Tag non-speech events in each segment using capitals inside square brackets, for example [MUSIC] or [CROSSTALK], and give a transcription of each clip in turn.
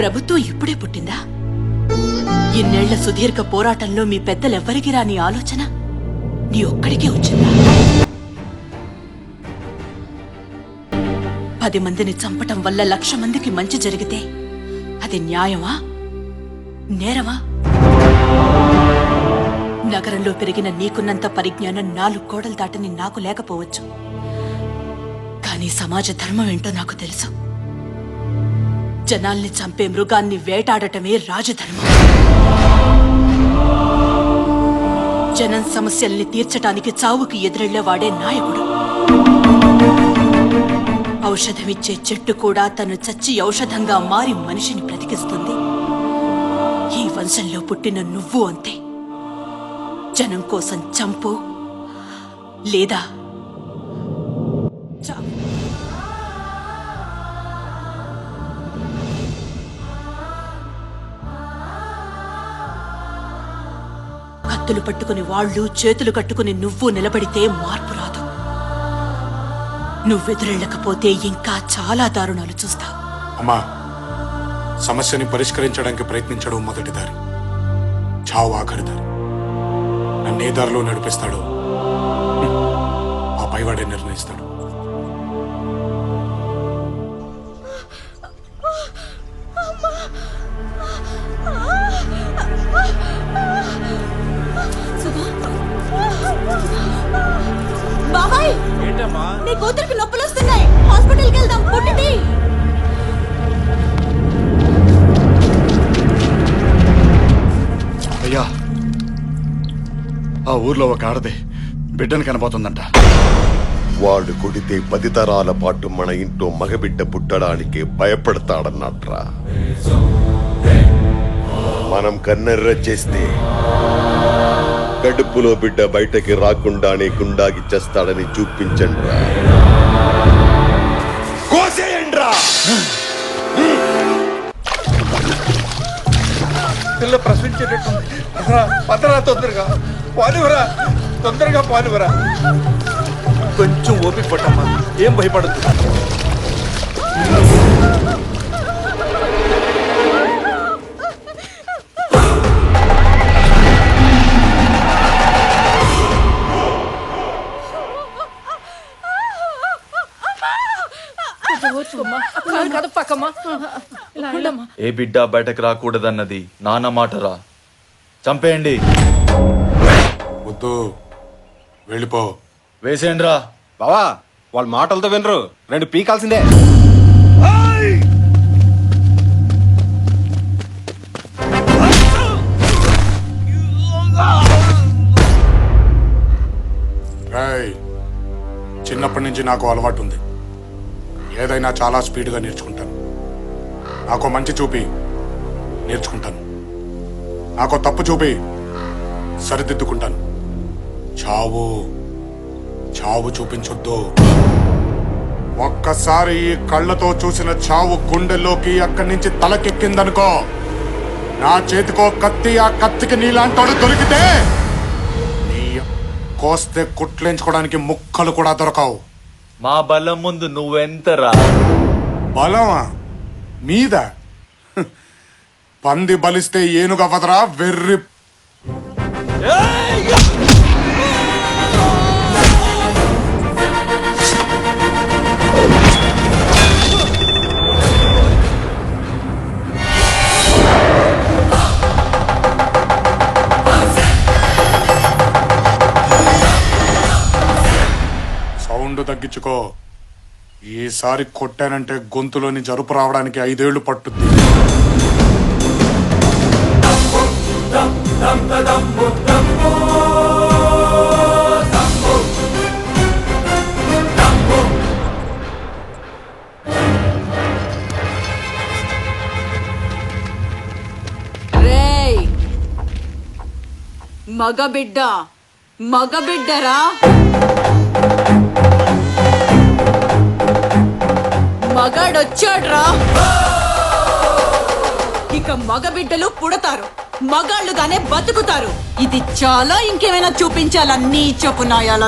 ప్రభుత్వం ఇప్పుడే పుట్టిందా? ఇన్నేళ్ళ సుదీర్ఘ పోరాటంలో మీ పెద్దలెవ్వరికి రాని ఆలోచన నీ ఒక్కడికే వచ్చిందా? పది మందిని చంపటం వల్ల లక్ష మందికి మంచి జరిగితే అది న్యాయమా? నేరమా? నగరంలో పెరిగిన నీకున్నంత పరిజ్ఞానం నాలుగు కోడలు దాటని నాకు లేకపోవచ్చు. కానీ సమాజ ధర్మం ఏంటో నాకు తెలుసు. జనాల్ని చంపే మృగాన్ని వేటాడటమే రాజధర్మం. జనం సమస్యల్ని తీర్చటానికి చావుకి ఎదురెళ్ళేవాడే నాయకుడు. ఔషధమిచ్చే చెట్టు కూడా తను చచ్చి ఔషధంగా మారి మనిషిని బ్రతికిస్తుంది. ఈ వంశంలో పుట్టిన నువ్వు అంతే. జనం కోసం చంపు లేదా చావు కత్తులు పట్టుకుని వాళ్ళు చేతులు కట్టుకుని నువ్వు నిలబడితే మార్పు రాదు. నువ్వెదురెళ్ళకపోతే ఇంకా చాలా దారుణాలు చూస్తావు. అమ్మా సమస్యని పరిష్కరించడానికి ప్రయత్నించడం మొదటి దారి. చావు ఆఖరి దారి. నన్నే దారిలో నడిపిస్తాడో? ఆ పైవాడే నిర్ణయిస్తాడు. నీ కూతురికి నొప్పులు వస్తున్నాయి. హాస్పిటల్కి వెళ్దాం. పుట్టింది అయ్యా ఆ ఊర్లో ఒక ఆడది బిడ్డను కనబోతుందంట. వాడు కొడితే పది తరాల పాటు మన ఇంట్లో మగబిడ్డ పుట్టడానికి భయపడతాడన్నట్రా. మనం కన్నెర్ర చేస్తే కడుపులో బిడ్డ బయటకి రాకుండానే గుండాకి చేస్తాడని చూపించండి కోసేయండ్రా. పిల్ల ప్రశ్నించేటట్టుంది. పదరా తొందరగా పాలువరా? తొందరగా పాలువరా? కొంచెం ఓపిక పట్టమ్మా. ఏం భయపడద్దు. ఏ బిడ్డ బయటకు రాకూడదన్నది నాన్న మాటరా. చంపేయండి. వద్దు వెళ్ళిపో. వేసేయండిరా. బావా వాళ్ళ మాటలతో వినరు. రెండు పీకాల్సిందే. రాయ్ చిన్నప్పటి నుంచి నాకు అలవాటు ఉంది. ఏదైనా చాలా స్పీడ్గా నేర్చుకుంటాను. నాకు మంచి చూపి నేర్చుకుంటాను. నాకు తప్పు చూపి సరిదిద్దుకుంటాను. చావు చావు చూపించొద్దు. ఒక్కసారి ఈ కళ్ళతో చూసిన చావు గుండెల్లోకి అక్కడి నుంచి తలకెక్కిందనుకో నా చేతికో కత్తి ఆ కత్తికి నీలాంటోడు దొరికితే నీ కోస్తే కుట్లేంచుకోవడానికి ముక్కలు కూడా దొరకవు. మా బలం ముందు నువ్వెంతరా? బలమా? మీద. [LAUGHS] పంది బలిస్తే ఏనుగవదరా వెర్రి. ఈసారి కొట్టానంటే గొంతులోని జరుపు రావడానికి ఐదేళ్ళు పట్టుద్ది. రేయ్! మగబిడ్డ. మగబిడ్డరా? మగాడొచ్చాడ్రా. ఇక మగబిడ్డలు పుడతారు. మగాళ్ళుగానే బతుకుతారు. ఇది చాలా ఇంకేమైనా చూపించాలా నీ చెప్పునాయాల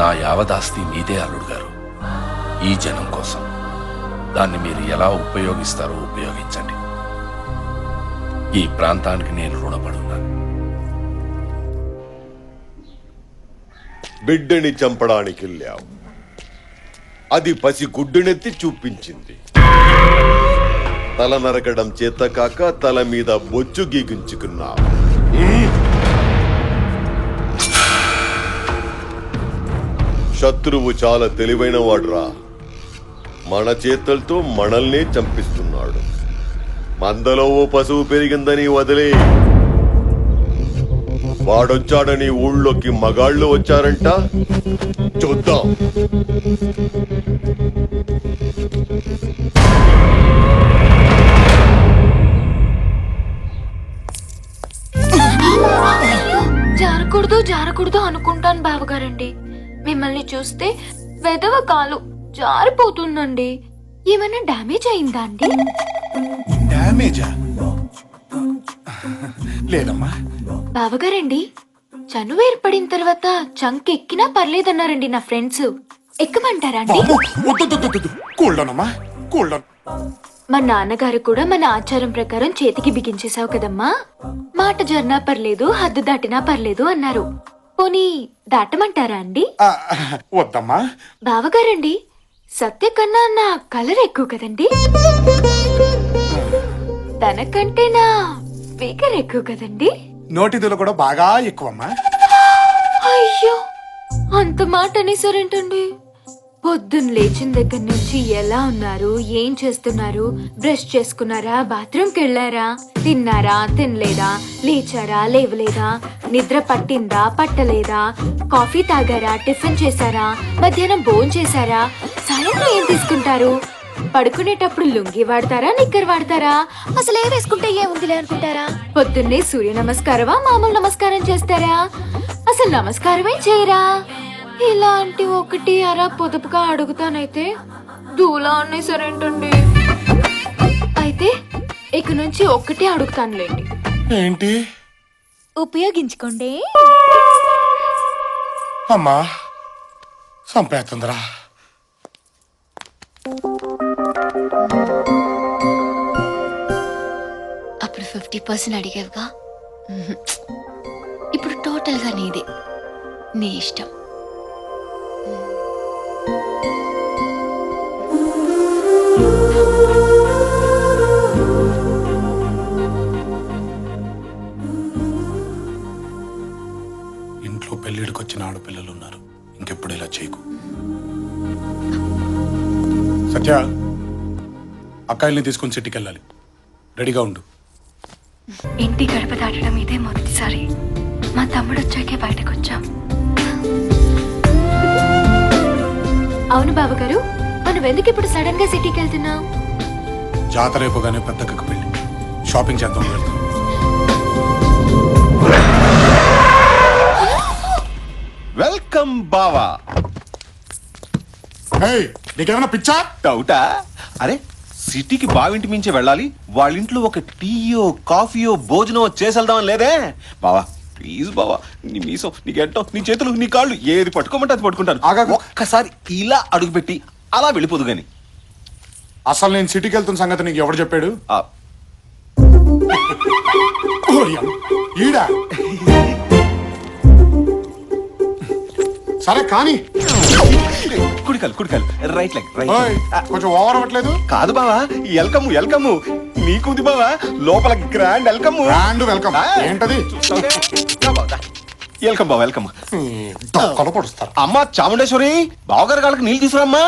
నా యావదాస్తి మీదే అల్లుడు గారు. ఈ జనం కోసం. దాన్ని మీరు ఎలా ఉపయోగిస్తారో ఉపయోగించండి. ఈ ప్రాంతానికి నేను రుణపడున్నాను. బిడ్డని చంపడానికి వెళ్ళావు అది పసి గుడ్డునెత్తి చూపించింది. తల నరకడం చేత కాక తల మీద బొచ్చు గీగించుకున్నావు శత్రువు చాలా తెలివైన వాడురా మన చేతులతో మనల్నే చంపిస్తున్నాడు. మందలో ఓ పశువు పెరిగిందని వదిలే. వాడొచ్చాడని ఊళ్ళోకి మగాళ్ళు వచ్చారంట. చూద్దాం. జారకూడదు జారకూడదు అనుకుంటాను బావగారండి. మిమ్మల్ని చూస్తే వెదవ కాలు జారిపోతుందండి. ఏమైనా డ్యామేజ్ అయిందా అండి? డ్యామేజా? లేదమ్మా. బావగారండి చనువు ఏర్పడిన తర్వాత చంక్ ఎక్కినా పర్లేదన్నారండి నా ఫ్రెండ్స్. ఎక్కమంటారా అండి? కూల్డోనమ్మా కూల్డోన్ మా నాన్నగారు కూడా మన ఆచారం ప్రకారం చేతికి బిగించేశావు కదమ్మా. మాట జర్నా పర్లేదు హద్దు దాటినా పర్లేదు అన్నారు. పోనీ దాటమంటారా అండి? వద్దమ్మా. బావగారండి సత్య కన్నా నా కలర్ ఎక్కువ కదండి? తనకంటే నా స్పీకర్ ఎక్కువ కదండి? నోటిదులు కూడా బాగా ఎక్కువమ్మా. అయ్యో అంత మాట అనేసారేంటండి పొద్దున్న లేచిన దగ్గర నుంచి ఎలా ఉన్నారు? ఏం చేస్తున్నారు? బ్రష్ చేసుకున్నారా? బాత్రూమ్కి వెళ్ళారా? తిన్నారా? తినలేదా? లేచారా? లేవలేదా? నిద్ర పట్టిందా? పట్టలేదా? కాఫీ తాగారా? టిఫిన్ చేశారా? మధ్యాహ్నం భోజనం చేశారా? సాయంత్రం ఏం తీసుకుంటారు? పడుకునేటప్పుడు లుంగి వాడతారా? నిక్కర్ వాడతారా? అసలు ఏ వేసుకుంటే ఏముందిలే అనుకుంటారా? పొద్దున్నే సూర్య నమస్కారమా? మామూలు నమస్కారం చేస్తారా? అసలు నమస్కారమే చేయరా? ఇలాంటి ఒకటి అరా పొదుపుగా అడుగుతానైతే దూలా అనేసరేంటండి అయితే ఇక నుంచి ఒక్కటే అడుగుతానులేండి. ఏంటి? ఉపయోగించుకోండి. అమ్మా సంపేస్తుందిరా. అప్పుడు ఫిఫ్టీ పర్సెంట్ అడిగావుగా. ఇప్పుడు టోటల్గా నీదే. నీ ఇష్టం. ఇంట్లో పెళ్ళిడికి వచ్చిన ఆడపిల్లలు ఉన్నారు ఇంకెప్పుడు ఇలా చేయకు. సత్య అక్కాయిల్ని తీసుకుని సిటీకి వెళ్ళాలి రెడీగా ఉండు. ఇంటి గడప దాటడం ఇదే మొదటిసారి. మా తమ్ముడు వచ్చాకే బయటకు వచ్చాం అవును బాబు గారు మనం ఎందుకు ఇప్పుడు సడన్గా సిటీకి వెళ్తున్నాం జాతర అయిపోగానే పెద్దక్కకు పెళ్ళి షాపింగ్ చేద్దాం వెళ్తాం. వెల్కమ్ బావా. ఏయ్, నీకేమైనా పిచ్చా? డౌటా? అరే సిటీకి బావింటి మించి వెళ్ళాలి వాళ్ళ ఇంట్లో ఒక టీయో కాఫీయో భోజనమో చేసేద్దామని లేదే. బావా ప్లీజ్ బావా నీ మీసం నీ నీ చేతులు నీ కాళ్ళు ఏది పట్టుకోమంటే అది పట్టుకుంటాను. ఆగాగు. ఒక్కసారి ఇలా అడుగుపెట్టి అలా వెళ్ళిపోదు గాని. అసలు నేను సిటీకి వెళ్తున్న సంగతి నీకు ఎవరు చెప్పాడు? ఆ, ఓరియం, ఈడా? సరే కానీ. కుడికాలు కుడికాలు. రైట్ లెగ్ రైట్ ఓయ్, కొంచెం ఓవర్ అవ్వట్లేదు? కాదు బావా ఎల్కమ్ ఎల్కమ్. నీకుంది బావా లోపల గ్రాండ్ వెల్కమ్ గ్రాండ్ వెల్కమ్ ఏంటది? వెల్కమ్ బావా వెల్కమ్ దొక్కలు పొడుస్తారు. అమ్మా చాముండేశ్వరి బావగారి కాళ్ళకి నీళ్ళు తీసుకురామ్మా